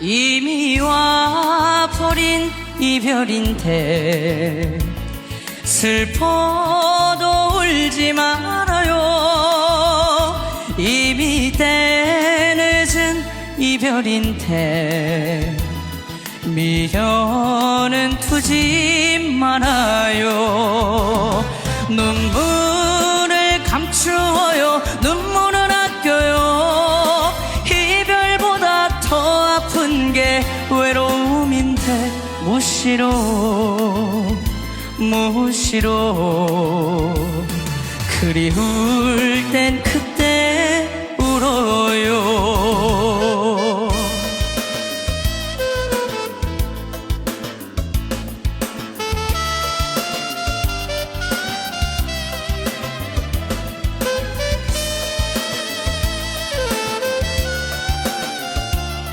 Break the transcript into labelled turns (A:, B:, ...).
A: 이미 와버린 이별인데 슬퍼도 울지 말아요. 이미 때 늦은 이별인데 미련은 두지 말아요. 눈물 게 외로움인데 무시로 무시로 그리울 땐 그때